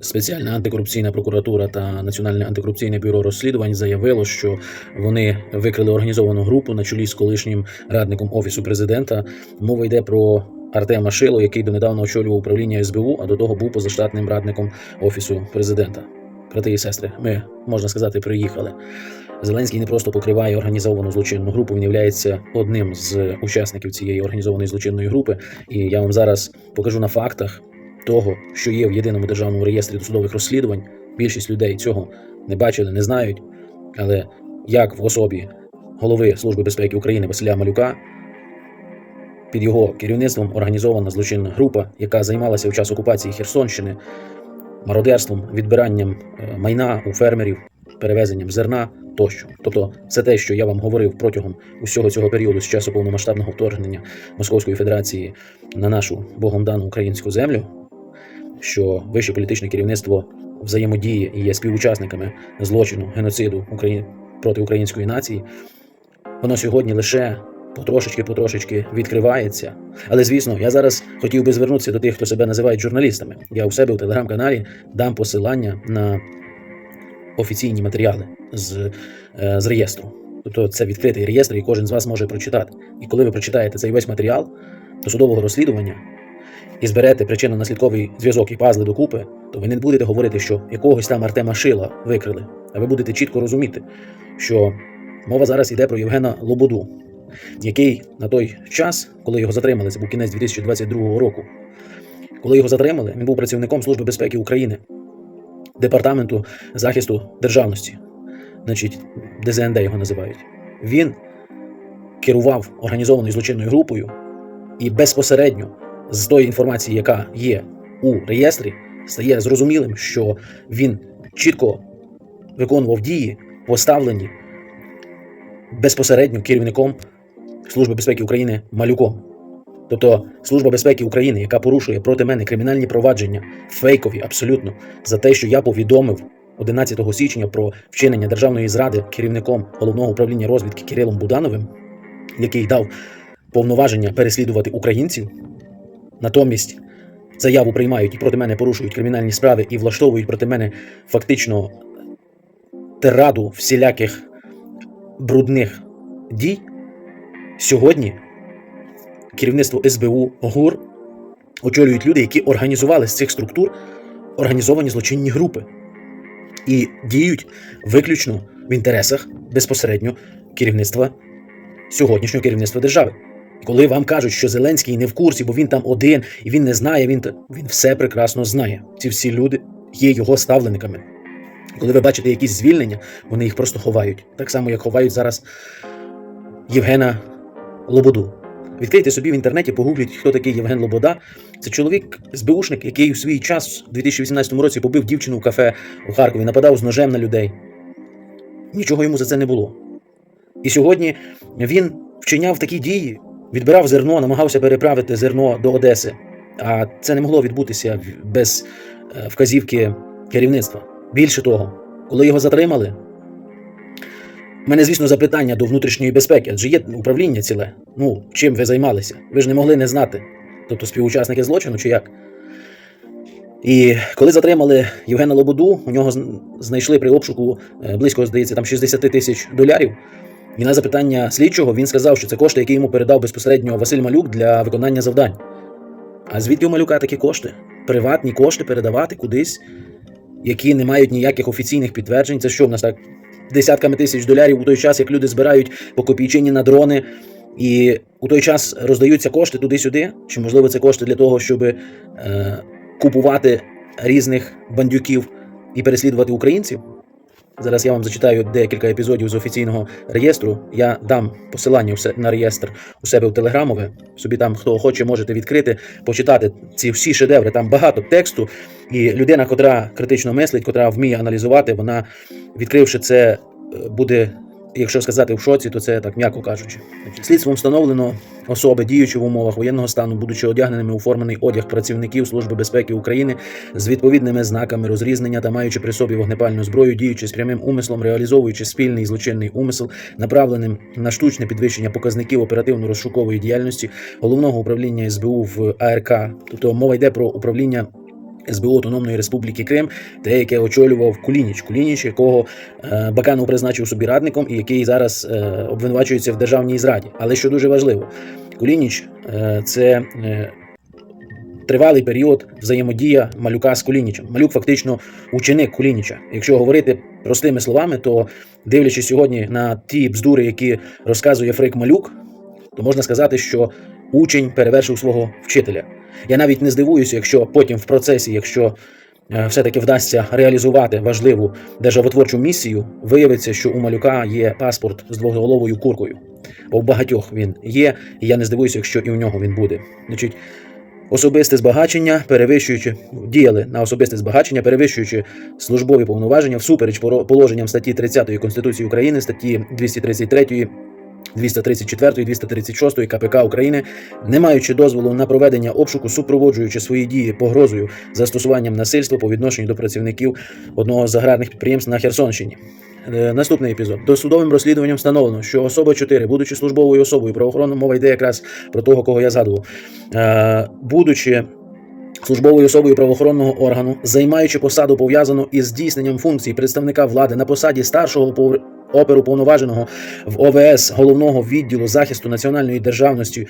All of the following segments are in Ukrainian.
Спеціальна антикорупційна прокуратура та Національне антикорупційне бюро розслідувань заявило, що вони викрили організовану групу на чолі з колишнім радником офісу президента. Мова йде про Артема Шило, який донедавна очолював управління СБУ, а до того був позаштатним радником офісу президента. Брати і сестри, ми можна сказати, приїхали. Зеленський не просто покриває організовану злочинну групу, він є одним з учасників цієї організованої злочинної групи. І я вам зараз покажу на фактах того, що є в єдиному державному реєстрі досудових розслідувань. Більшість людей цього не бачили, не знають. Але як в особі голови Служби безпеки України Василя Малюка під його керівництвом організована злочинна група, яка займалася в час окупації Херсонщини мародерством, відбиранням е, майна у фермерів, перевезенням зерна тощо. Тобто, все те, що я вам говорив протягом усього цього періоду з часу повномасштабного вторгнення Московської Федерації на нашу богом дану українську землю, що вище політичне керівництво взаємодіє і є співучасниками злочину геноциду Украї... проти української нації, воно сьогодні лише потрошечки-потрошечки відкривається. Але звісно, я зараз хотів би звернутися до тих, хто себе називає журналістами. Я у себе у телеграм-каналі дам посилання на офіційні матеріали з, е, з реєстру. Тобто це відкритий реєстр, і кожен з вас може прочитати. І коли ви прочитаєте цей весь матеріал до судового розслідування і зберете причинно-наслідковий зв'язок і пазли докупи, то ви не будете говорити, що якогось там Артема Шила викрили, а ви будете чітко розуміти, що мова зараз йде про Євгена Лободу, який на той час, коли його затримали, це був кінець 2022 року. Коли його затримали, він був працівником Служби безпеки України, департаменту захисту державності, значить, ДЗНД його називають. Він керував організованою злочинною групою і безпосередньо з тої інформації, яка є у реєстрі, стає зрозумілим, що він чітко виконував дії, поставлені безпосередньо керівником Служби безпеки України Малюком. Тобто Служба безпеки України, яка порушує проти мене кримінальні провадження, фейкові абсолютно, за те, що я повідомив 11 січня про вчинення державної зради керівником головного управління розвідки Кирилом Будановим, який дав повноваження переслідувати українців. Натомість заяву приймають і проти мене порушують кримінальні справи і влаштовують проти мене фактично тираду всіляких брудних дій. Сьогодні керівництво СБУ ГУР очолюють люди, які організували з цих структур організовані злочинні групи і діють виключно в інтересах безпосередньо керівництва сьогоднішнього керівництва держави. Коли вам кажуть, що Зеленський не в курсі, бо він там один і він не знає, він, він все прекрасно знає. Ці всі люди є його ставленниками. Коли ви бачите якісь звільнення, вони їх просто ховають. Так само, як ховають зараз Євгена Лободу. Відкрийте собі в інтернеті, погугліть, хто такий Євген Лобода. Це чоловік СБУшник, який у свій час, у 2018 році, побив дівчину в кафе у Харкові, нападав з ножем на людей. Нічого йому за це не було. І сьогодні він вчиняв такі дії, відбирав зерно, намагався переправити зерно до Одеси. А це не могло відбутися без е, вказівки керівництва. Більше того, коли його затримали, у мене, звісно, запитання до внутрішньої безпеки, адже є управління ціле. Ну, чим ви займалися? Ви ж не могли не знати. Тобто співучасники злочину чи як? І коли затримали Євгена Лободу, у нього знайшли при обшуку е, близько, здається, там 60 тисяч долярів. І на запитання слідчого він сказав, що це кошти, які йому передав безпосередньо Василь Малюк для виконання завдань. А звідки у Малюка такі кошти? Приватні кошти передавати кудись, які не мають ніяких офіційних підтверджень. Це що в нас так десятками тисяч долярів у той час, як люди збирають по копійчині на дрони, і у той час роздаються кошти туди-сюди? Чи можливо це кошти для того, щоб е, купувати різних бандюків і переслідувати українців? Зараз я вам зачитаю декілька епізодів з офіційного реєстру. Я дам посилання на реєстр у себе в телеграмове. Собі там, хто хоче, можете відкрити, почитати ці всі шедеври. Там багато тексту. І людина, котра критично мислить, котра вміє аналізувати, вона, відкривши це, е, буде, якщо сказати в шоці, то це так м'яко кажучи. Слідством встановлено особи, діючи в умовах воєнного стану, будучи одягненими у формений одяг працівників Служби безпеки України з відповідними знаками розрізнення та маючи при собі вогнепальну зброю, діючи з прямим умислом, реалізовуючи спільний злочинний умисел, направленим на штучне підвищення показників оперативно-розшукової діяльності головного управління СБУ в АРК. Тобто мова йде про управління СБУ Автономної Республіки Крим, те, яке очолював Кулініч. Кулініч, якого е, Баканов призначив собі радником і який зараз е, обвинувачується в державній зраді. Але що дуже важливо, Кулініч е, це тривалий період взаємодія малюка з Кулінічем. Малюк фактично ученик Кулініча. Якщо говорити простими словами, то дивлячись сьогодні на ті бздури, які розказує Фрик Малюк, то можна сказати, що учень перевершив свого вчителя. Я навіть не здивуюся, якщо потім в процесі, якщо е, все-таки вдасться реалізувати важливу державотворчу місію, виявиться, що у малюка є паспорт з двоголовою куркою. Бо в багатьох він є, і я не здивуюся, якщо і у нього він буде. Значить, особисте збагачення, перевищуючи діяли на особисте збагачення, перевищуючи службові повноваження всупереч положенням статті 30 Конституції України, статті 233 234 236 КПК України, не маючи дозволу на проведення обшуку, супроводжуючи свої дії погрозою застосуванням насильства по відношенню до працівників одного з аграрних підприємств на Херсонщині. Е, Наступний епізод. Досудовим розслідуванням встановлено, що особа 4, будучи службовою особою, правоохоронна мова йде якраз про того, кого я згадував, е, будучи службовою особою правоохоронного органу, займаючи посаду пов'язану із здійсненням функцій представника влади на посаді старшого пов- оперу повноваженого в ОВС головного відділу захисту національної державності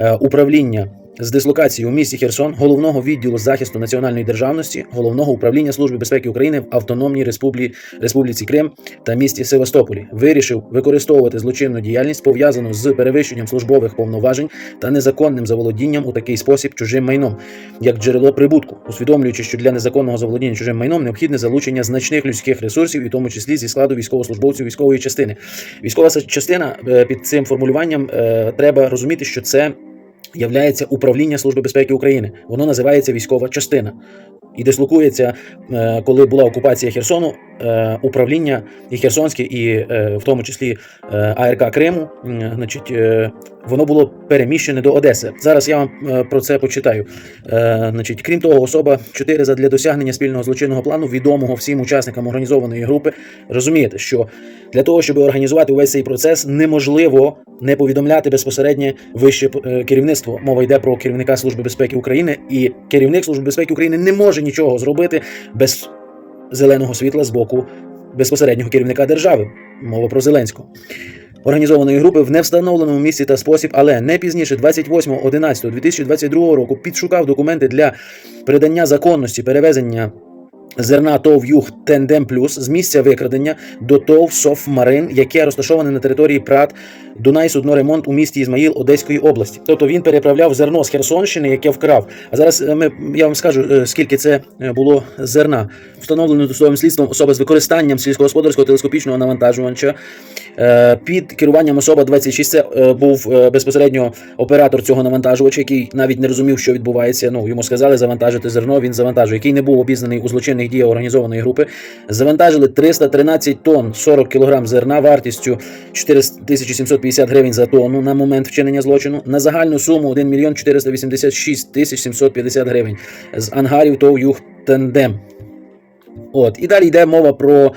е, управління з дислокації у місті Херсон, головного відділу захисту національної державності, головного управління Служби безпеки України в Автономній Республі... Республіці Крим та місті Севастополі, вирішив використовувати злочинну діяльність пов'язану з перевищенням службових повноважень та незаконним заволодінням у такий спосіб чужим майном, як джерело прибутку, усвідомлюючи, що для незаконного заволодіння чужим майном необхідне залучення значних людських ресурсів, і тому числі зі складу військовослужбовців військової частини. Військова частина е, під цим формулюванням е, треба розуміти, що це являється управління Служби безпеки України. Воно називається військова частина. І дислокується, е, коли була окупація Херсону, управління і Херсонське, і е, в тому числі е, АРК Криму, значить, е, воно було переміщене до Одеси. Зараз я вам е, про це почитаю. Е, Значить, крім того, особа 4 задля досягнення спільного злочинного плану, відомого всім учасникам організованої групи, розумієте, що для того, щоб організувати увесь цей процес, неможливо не повідомляти безпосередньо вище е, керівництво. Мова йде про керівника Служби безпеки України, і керівник Служби безпеки України не може нічого зробити без зеленого світла з боку безпосереднього керівника держави. Мова про Зеленського. Організованої групи в невстановленому місці та спосіб, але не пізніше 28.11.2022 року підшукав документи для придання законності перевезення зерна ТОВ Юг Тендем Плюс з місця викрадення до ТОВ Софмарин, яке розташоване на території Прат Дунай судноремонт у місті Ізмаїл Одеської області. Тобто він переправляв зерно з Херсонщини, яке вкрав. А зараз е, ми я вам скажу, е, скільки це е, було зерна. Встановлено досудовим слідством особа з використанням сільськогосподарського телескопічного навантажувача. Під керуванням особа 26 це був безпосередньо оператор цього навантажувача, який навіть не розумів, що відбувається. Ну йому сказали завантажити зерно. Він завантажує, який не був обізнаний у злочинних дій організованої групи. Завантажили 313 тонн 40 кг зерна вартістю 4750 гривень за тонну на момент вчинення злочину на загальну суму 1 мільйон 486 тисяч 750 гривень з ангарів ТОВ Юг Тендем. От і далі йде мова про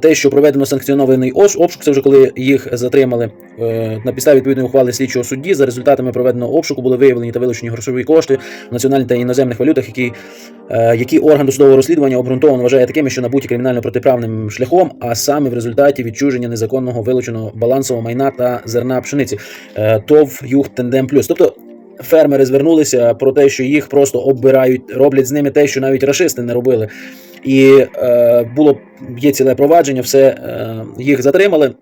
те, що проведено санкціонований обшук. Це вже коли їх затримали е, на підставі відповідної ухвали слідчого судді. За результатами проведеного обшуку були виявлені та вилучені грошові кошти в національних та іноземних валютах, які, е, які орган досудового розслідування обґрунтовано вважає такими, що набуті кримінально протиправним шляхом, а саме в результаті відчуження незаконного вилученого балансового майна та зерна пшениці. Е, ТОВ Юг Тендем Плюс. Тобто. Фермери звернулися про те, що їх просто оббирають, роблять з ними те, що навіть рашисти не робили. І е, було є ціле провадження, все е, їх затримали.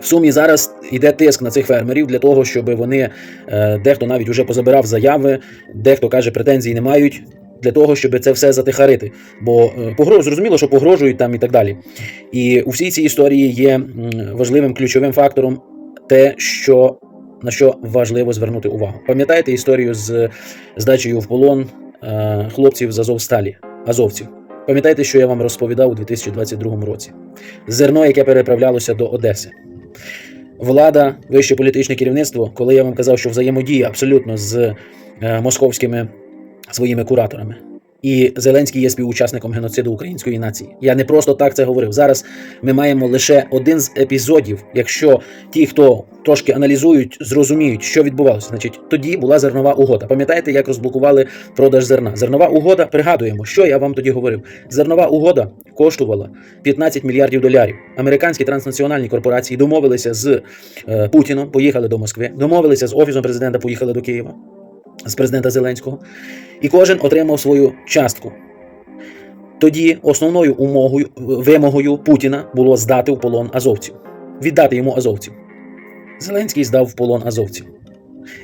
В сумі зараз йде тиск на цих фермерів для того, щоб вони е, дехто навіть уже позабирав заяви, дехто каже, претензій не мають. Для того, щоб це все затихарити. Бо погроз, зрозуміло, що погрожують там і так далі. І у всій цій історії є важливим ключовим фактором те, що на що важливо звернути увагу. Пам'ятаєте історію з здачею в полон хлопців з Азовсталі, азовців? Пам'ятаєте, що я вам розповідав у 2022 році? Зерно, яке переправлялося до Одеси. Влада, вище політичне керівництво, коли я вам казав, що взаємодія абсолютно з е, московськими своїми кураторами. І Зеленський є співучасником геноциду української нації. Я не просто так це говорив. Зараз ми маємо лише один з епізодів. Якщо ті, хто трошки аналізують, зрозуміють, що відбувалося, значить тоді була зернова угода. Пам'ятаєте, як розблокували продаж зерна? Зернова угода, пригадуємо, що я вам тоді говорив. Зернова угода коштувала 15 мільярдів долярів. Американські транснаціональні корпорації домовилися з е, Путіном, поїхали до Москви, домовилися з офісом президента, поїхали до Києва, з президента Зеленського, і кожен отримав свою частку. Тоді основною умовою, вимогою Путіна було здати в полон азовців, віддати йому азовців. Зеленський здав в полон азовців.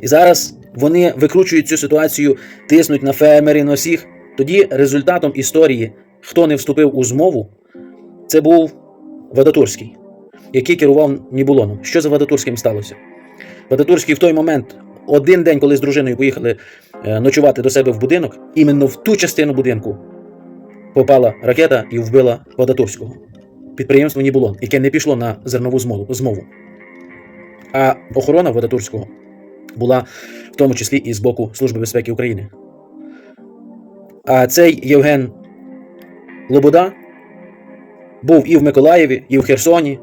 І зараз вони викручують цю ситуацію, тиснуть на фермерів, на всіх. Тоді результатом історії, хто не вступив у змову, це був Вадатурський, який керував Нібулоном. Що за Вадатурським сталося? Вадатурський в той момент, один день, коли з дружиною поїхали е, ночувати до себе в будинок, іменно в ту частину будинку попала ракета і вбила Вадатурського. Підприємство Нібулон, яке не пішло на зернову змову. А охорона Вадатурського була в тому числі і з боку Служби безпеки України. А цей Євген Лобода був і в Миколаєві, і в Херсоні.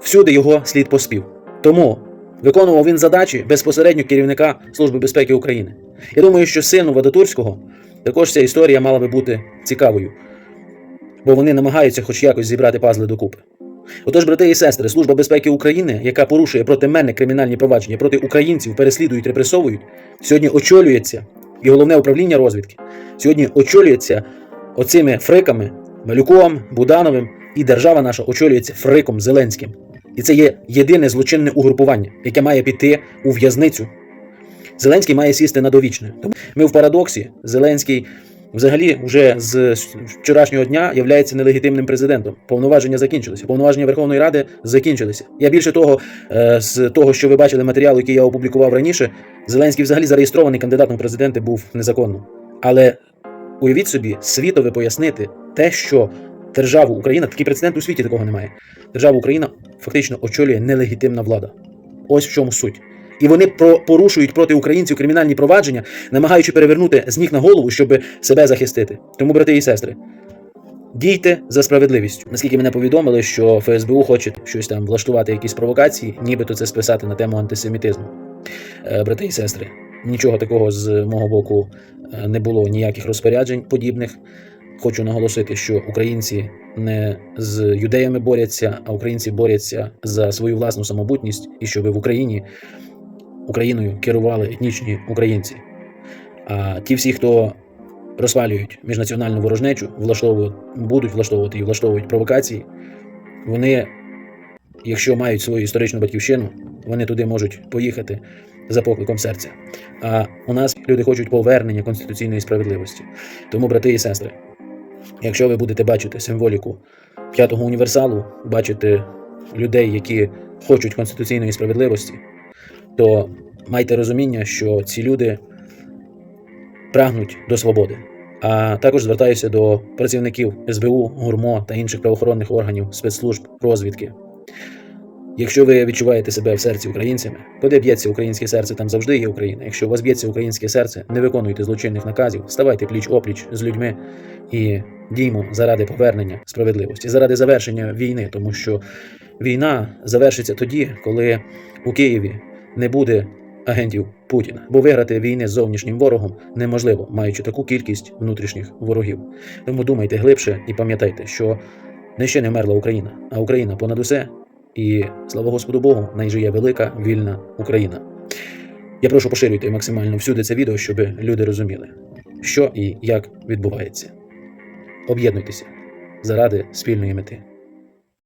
Всюди його слід поспів. Тому виконував він задачі безпосередньо керівника Служби безпеки України. Я думаю, що сину Вадатурського також ця історія мала би бути цікавою, бо вони намагаються хоч якось зібрати пазли докупи. Отож, брати і сестри, Служба безпеки України, яка порушує проти мене кримінальні провадження, проти українців переслідують, репресовують, сьогодні очолюється і головне управління розвідки сьогодні очолюється оцими фриками Малюком, Будановим, і держава наша очолюється фриком Зеленським. І це є єдине злочинне угрупування, яке має піти у в'язницю. Зеленський має сісти на довічне. Тому ми в парадоксі. Зеленський взагалі вже з вчорашнього дня являється нелегітимним президентом. Повноваження закінчилися. Повноваження Верховної Ради закінчилися. Я більше того, е, з того, що ви бачили матеріал, який я опублікував раніше, Зеленський взагалі зареєстрований кандидатом в президенти був незаконно. Але уявіть собі, світове пояснити те, що державу Україна, такий прецедент у світі такого немає. Державу Україна фактично очолює нелегітимна влада. Ось в чому суть. І вони порушують проти українців кримінальні провадження, намагаючи перевернути з ніг на голову, щоб себе захистити. Тому, брати і сестри, дійте за справедливістю. Наскільки мене повідомили, що ФСБУ хоче щось там влаштувати, якісь провокації, нібито це списати на тему антисемітизму. Е, Брати і сестри, нічого такого з мого боку е, не було ніяких розпоряджень подібних. Хочу наголосити, що українці не з юдеями борються, а українці борються за свою власну самобутність і щоб в Україні Україною керували етнічні українці. А ті всі, хто розпалюють міжнаціональну ворожнечу, влаштовують, будуть влаштовувати і влаштовують провокації, вони, якщо мають свою історичну батьківщину, вони туди можуть поїхати за покликом серця. А у нас люди хочуть повернення конституційної справедливості. Тому, брати і сестри, якщо ви будете бачити символіку п'ятого універсалу, бачити людей, які хочуть конституційної справедливості, то майте розуміння, що ці люди прагнуть до свободи. А також звертаюся до працівників СБУ, ГУРМО та інших правоохоронних органів, спецслужб, розвідки. Якщо ви відчуваєте себе в серці українцями, куди б'ється українське серце, там завжди є Україна. Якщо у вас б'ється українське серце, не виконуйте злочинних наказів, ставайте пліч опліч з людьми і діймо заради повернення справедливості, заради завершення війни, тому що війна завершиться тоді, коли у Києві не буде агентів Путіна, бо виграти війни з зовнішнім ворогом неможливо, маючи таку кількість внутрішніх ворогів. Тому думайте глибше і пам'ятайте, що не ще не вмерла Україна, а Україна понад усе. І слава Господу Богу, найжиє велика вільна Україна. Я прошу поширюйте максимально всюди це відео, щоб люди розуміли, що і як відбувається. Об'єднуйтеся заради спільної мети.